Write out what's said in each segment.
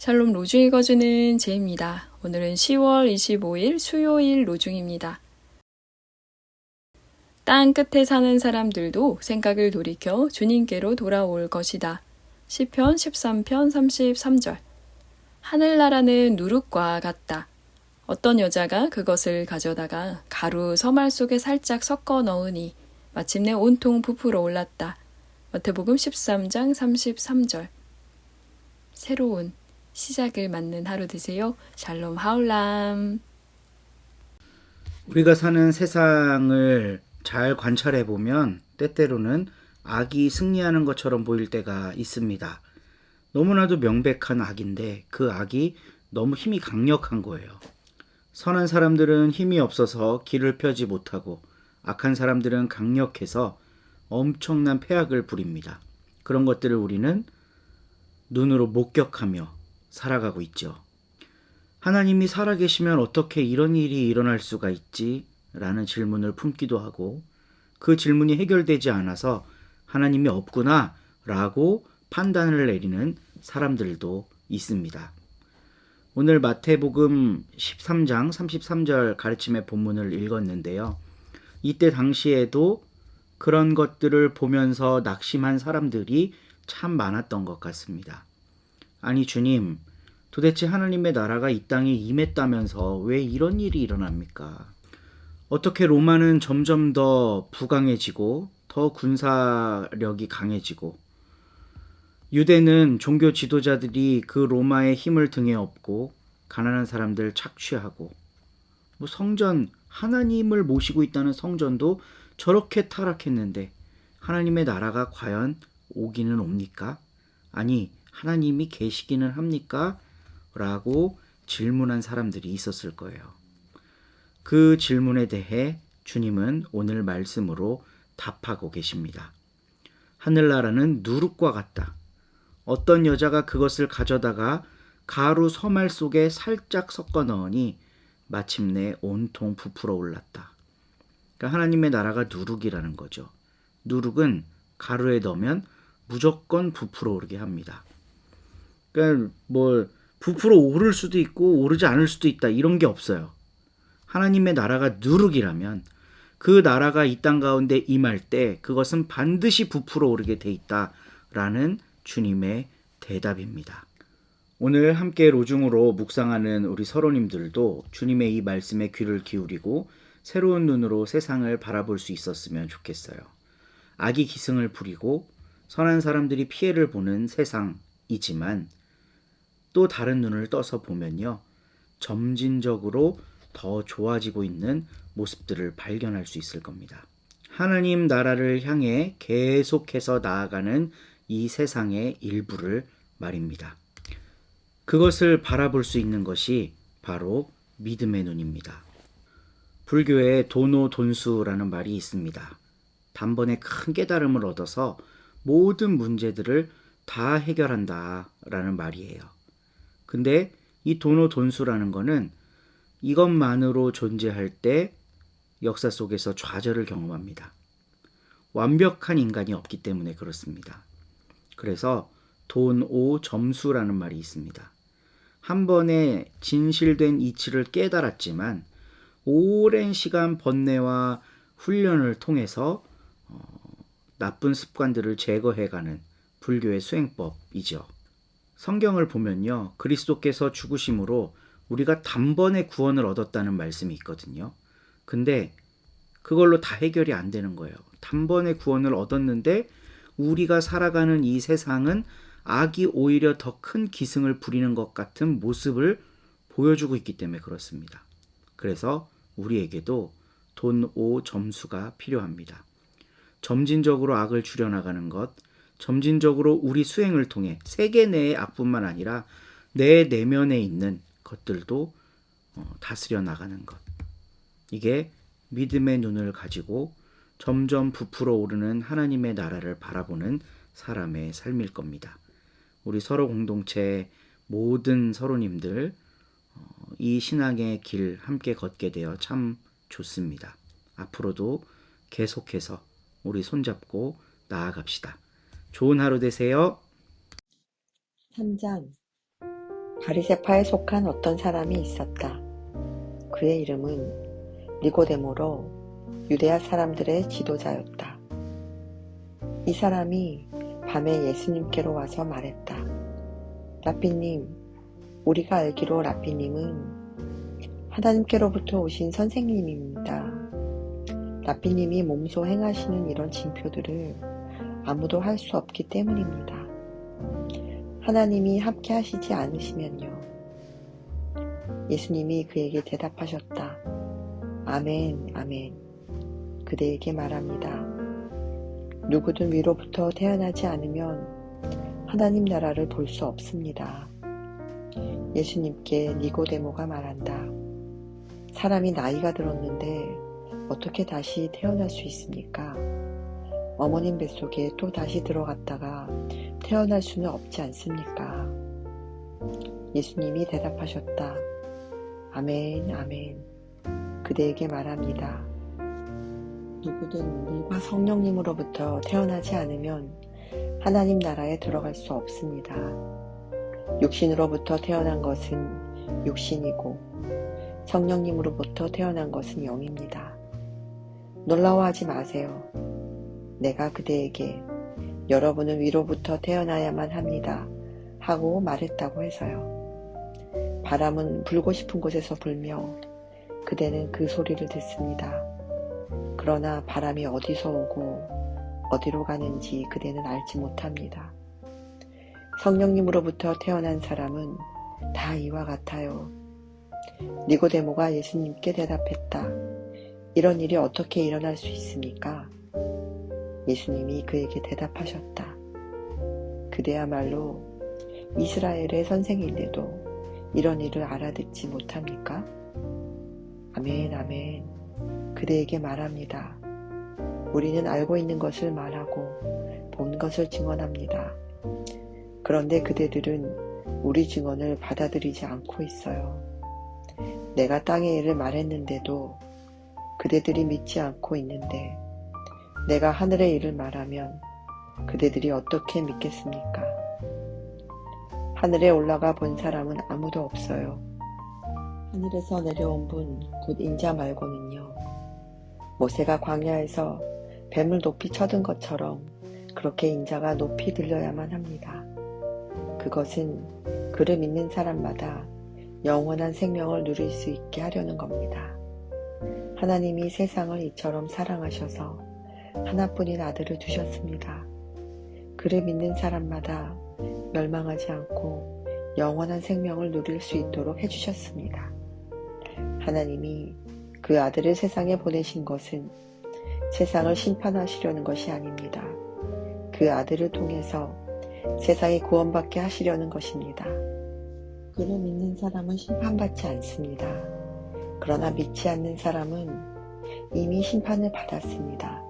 샬롬 로중 읽어주는 제입니다. 오늘은 10월 25일 수요일 로중입니다. 땅 끝에 사는 사람들도 생각을 돌이켜 주님께로 돌아올 것이다. 시편 13편 33절. 하늘나라는 누룩과 같다. 어떤 여자가 그것을 가져다가 가루 서말 속에 살짝 섞어 넣으니 마침내 온통 부풀어 올랐다. 마태복음 13장 33절. 새로운 시작을 맞는 하루 되세요. 샬롬 하울람. 우리가 사는 세상을 잘 관찰해 보면 때때로는 악이 승리하는 것처럼 보일 때가 있습니다. 너무나도 명백한 악인데 그 악이 너무 힘이 강력한 거예요. 선한 사람들은 힘이 없어서 길을 펴지 못하고 악한 사람들은 강력해서 엄청난 폐악을 부립니다. 그런 것들을 우리는 눈으로 목격하며 살아가고 있죠. 하나님이 살아계시면 어떻게 이런 일이 일어날 수가 있지? 라는 질문을 품기도 하고 그 질문이 해결되지 않아서 하나님이 없구나 라고 판단을 내리는 사람들도 있습니다. 오늘 마태복음 13장 33절 가르침의 본문을 읽었는데요. 이때 당시에도 그런 것들을 보면서 낙심한 사람들이 참 많았던 것 같습니다. 아니 주님, 도대체 하나님의 나라가 이 땅에 임했다면서 왜 이런 일이 일어납니까? 어떻게 로마는 점점 더 부강해지고 더 군사력이 강해지고 유대는 종교 지도자들이 그 로마의 힘을 등에 업고 가난한 사람들 착취하고 뭐 성전 하나님을 모시고 있다는 성전도 저렇게 타락했는데 하나님의 나라가 과연 오기는 옵니까? 아니 하나님이 계시기는 합니까? 라고 질문한 사람들이 있었을 거예요. 그 질문에 대해 주님은 오늘 말씀으로 답하고 계십니다. 하늘나라는 누룩과 같다. 어떤 여자가 그것을 가져다가 가루 서말 속에 살짝 섞어 넣으니 마침내 온통 부풀어 올랐다. 그러니까 하나님의 나라가 누룩이라는 거죠. 누룩은 가루에 넣으면 무조건 부풀어 오르게 합니다. 그러니까 뭐 부풀어 오를 수도 있고 오르지 않을 수도 있다 이런 게 없어요. 하나님의 나라가 누룩이라면 그 나라가 이 땅 가운데 임할 때 그것은 반드시 부풀어 오르게 돼 있다라는 주님의 대답입니다. 오늘 함께 로중으로 묵상하는 우리 서로님들도 주님의 이 말씀에 귀를 기울이고 새로운 눈으로 세상을 바라볼 수 있었으면 좋겠어요. 악이 기승을 부리고 선한 사람들이 피해를 보는 세상이지만 또 다른 눈을 떠서 보면요. 점진적으로 더 좋아지고 있는 모습들을 발견할 수 있을 겁니다. 하나님 나라를 향해 계속해서 나아가는 이 세상의 일부를 말입니다. 그것을 바라볼 수 있는 것이 바로 믿음의 눈입니다. 불교에 도노 돈수라는 말이 있습니다. 단번에 큰 깨달음을 얻어서 모든 문제들을 다 해결한다 라는 말이에요. 근데 이 도노 돈수라는 거는 이것만으로 존재할 때 역사 속에서 좌절을 경험합니다. 완벽한 인간이 없기 때문에 그렇습니다. 그래서 돈오 점수라는 말이 있습니다. 한 번에 진실된 이치를 깨달았지만 오랜 시간 번뇌와 훈련을 통해서 어, 나쁜 습관들을 제거해가는 불교의 수행법이죠. 성경을 보면요. 그리스도께서 죽으심으로 우리가 단번에 구원을 얻었다는 말씀이 있거든요. 근데 그걸로 다 해결이 안 되는 거예요. 단번에 구원을 얻었는데 우리가 살아가는 이 세상은 악이 오히려 더 큰 기승을 부리는 것 같은 모습을 보여주고 있기 때문에 그렇습니다. 그래서 우리에게도 돈 오 점수가 필요합니다. 점진적으로 악을 줄여나가는 것, 점진적으로 우리 수행을 통해 세계 내의 악뿐만 아니라 내 내면에 있는 것들도 어, 다스려 나가는 것. 이게 믿음의 눈을 가지고 점점 부풀어 오르는 하나님의 나라를 바라보는 사람의 삶일 겁니다. 우리 서로 공동체 모든 서로님들 어, 이 신앙의 길 함께 걷게 되어 참 좋습니다. 앞으로도 계속해서 우리 손잡고 나아갑시다. 좋은 하루 되세요. 3장 바리세파에 속한 어떤 사람이 있었다. 그의 이름은 니고데모로 유대아 사람들의 지도자였다. 이 사람이 밤에 예수님께로 와서 말했다. 라삐님, 우리가 알기로 라삐님은 하나님께로부터 오신 선생님입니다. 라삐님이 몸소 행하시는 이런 징표들을 아무도 할 수 없기 때문입니다. 하나님이 함께 하시지 않으시면요. 예수님이 그에게 대답하셨다. 아멘, 아멘. 그대에게 말합니다. 누구든 위로부터 태어나지 않으면 하나님 나라를 볼 수 없습니다. 예수님께 니고데모가 말한다. 사람이 나이가 들었는데 어떻게 다시 태어날 수 있습니까? 어머님 뱃속에 또 다시 들어갔다가 태어날 수는 없지 않습니까? 예수님이 대답하셨다. 아멘, 아멘. 그대에게 말합니다. 누구든 물과 성령님으로부터 태어나지 않으면 하나님 나라에 들어갈 수 없습니다. 육신으로부터 태어난 것은 육신이고 성령님으로부터 태어난 것은 영입니다. 놀라워하지 마세요. 내가 그대에게 여러분은 위로부터 태어나야만 합니다. 하고 말했다고 해서요. 바람은 불고 싶은 곳에서 불며 그대는 그 소리를 듣습니다. 그러나 바람이 어디서 오고 어디로 가는지 그대는 알지 못합니다. 성령님으로부터 태어난 사람은 다 이와 같아요. 니고데모가 예수님께 대답했다. 이런 일이 어떻게 일어날 수 있습니까? 예수님이 그에게 대답하셨다. 그대야말로 이스라엘의 선생인데도 이런 일을 알아듣지 못합니까? 아멘, 아멘. 그대에게 말합니다. 우리는 알고 있는 것을 말하고 본 것을 증언합니다. 그런데 그대들은 우리 증언을 받아들이지 않고 있어요. 내가 땅의 일을 말했는데도 그대들이 믿지 않고 있는데 내가 하늘의 일을 말하면 그대들이 어떻게 믿겠습니까? 하늘에 올라가 본 사람은 아무도 없어요. 하늘에서 내려온 분, 곧 인자 말고는요. 모세가 광야에서 뱀을 높이 쳐든 것처럼 그렇게 인자가 높이 들려야만 합니다. 그것은 그를 믿는 사람마다 영원한 생명을 누릴 수 있게 하려는 겁니다. 하나님이 세상을 이처럼 사랑하셔서 하나뿐인 아들을 두셨습니다. 그를 믿는 사람마다 멸망하지 않고 영원한 생명을 누릴 수 있도록 해주셨습니다. 하나님이 그 아들을 세상에 보내신 것은 세상을 심판하시려는 것이 아닙니다. 그 아들을 통해서 세상이 구원받게 하시려는 것입니다. 그를 믿는 사람은 심판받지 않습니다. 그러나 믿지 않는 사람은 이미 심판을 받았습니다.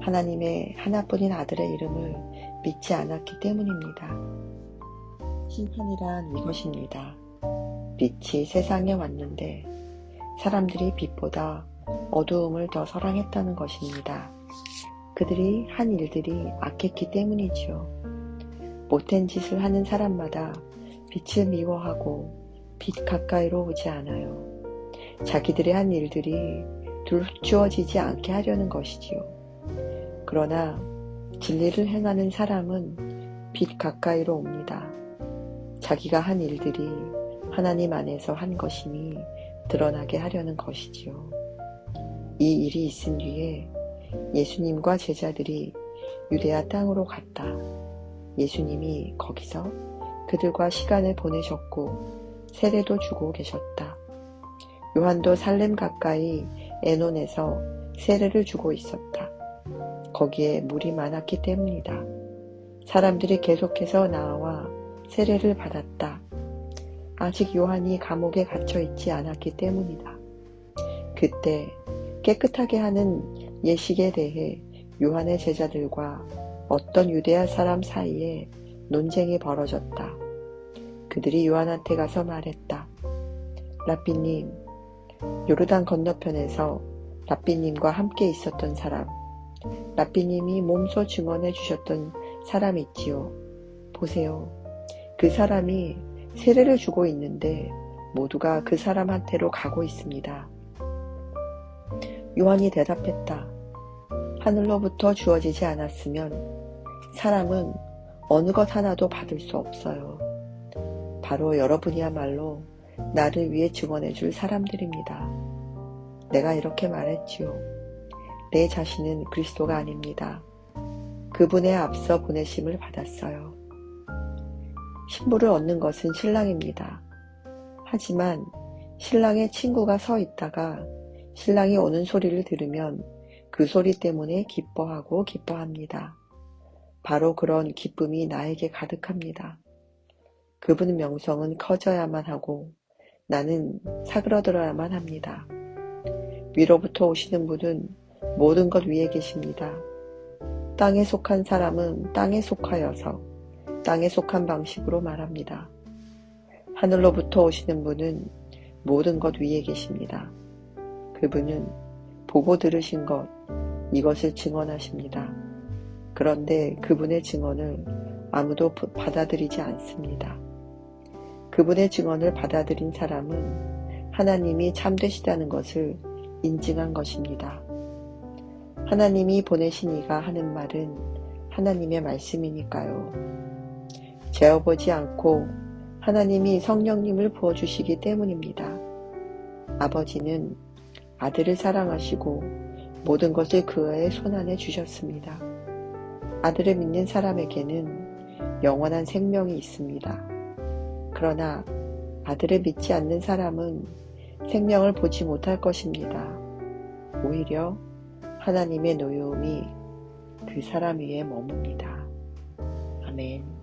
하나님의 하나뿐인 아들의 이름을 믿지 않았기 때문입니다. 심판이란 이것입니다. 빛이 세상에 왔는데 사람들이 빛보다 어두움을 더 사랑했다는 것입니다. 그들이 한 일들이 악했기 때문이지요. 못된 짓을 하는 사람마다 빛을 미워하고 빛 가까이로 오지 않아요. 자기들의 한 일들이 둘 주어지지 않게 하려는 것이지요. 그러나 진리를 행하는 사람은 빛 가까이로 옵니다. 자기가 한 일들이 하나님 안에서 한 것임이 드러나게 하려는 것이지요. 이 일이 있은 뒤에 예수님과 제자들이 유대아 땅으로 갔다. 예수님이 거기서 그들과 시간을 보내셨고 세례도 주고 계셨다. 요한도 살렘 가까이 에논에서 세례를 주고 있었다. 거기에 물이 많았기 때문이다. 사람들이 계속해서 나와 세례를 받았다. 아직 요한이 감옥에 갇혀 있지 않았기 때문이다. 그때 깨끗하게 하는 예식에 대해 요한의 제자들과 어떤 유대아 사람 사이에 논쟁이 벌어졌다. 그들이 요한한테 가서 말했다. 라삐님, 요르단 건너편에서 라삐님과 함께 있었던 사람, 라삐님이 몸소 증언해 주셨던 사람 있지요. 보세요. 그 사람이 세례를 주고 있는데 모두가 그 사람한테로 가고 있습니다. 요한이 대답했다. 하늘로부터 주어지지 않았으면 사람은 어느 것 하나도 받을 수 없어요. 바로 여러분이야말로 나를 위해 증언해 줄 사람들입니다. 내가 이렇게 말했지요. 내 자신은 그리스도가 아닙니다. 그분의 앞서 보내심을 받았어요. 신부를 얻는 것은 신랑입니다. 하지만 신랑의 친구가 서 있다가 신랑이 오는 소리를 들으면 그 소리 때문에 기뻐하고 기뻐합니다. 바로 그런 기쁨이 나에게 가득합니다. 그분 명성은 커져야만 하고 나는 사그러들어야만 합니다. 위로부터 오시는 분은 모든 것 위에 계십니다. 땅에 속한 사람은 땅에 속하여서 땅에 속한 방식으로 말합니다. 하늘로부터 오시는 분은 모든 것 위에 계십니다. 그분은 보고 들으신 것, 이것을 증언하십니다. 그런데 그분의 증언을 아무도 받아들이지 않습니다. 그분의 증언을 받아들인 사람은 하나님이 참되시다는 것을 인증한 것입니다. 하나님이 보내신 이가 하는 말은 하나님의 말씀이니까요. 재어보지 않고 하나님이 성령님을 부어주시기 때문입니다. 아버지는 아들을 사랑하시고 모든 것을 그의 손안에 주셨습니다. 아들을 믿는 사람에게는 영원한 생명이 있습니다. 그러나 아들을 믿지 않는 사람은 생명을 보지 못할 것입니다. 오히려 하나님의 노여움이 그 사람 위에 머뭅니다. 아멘.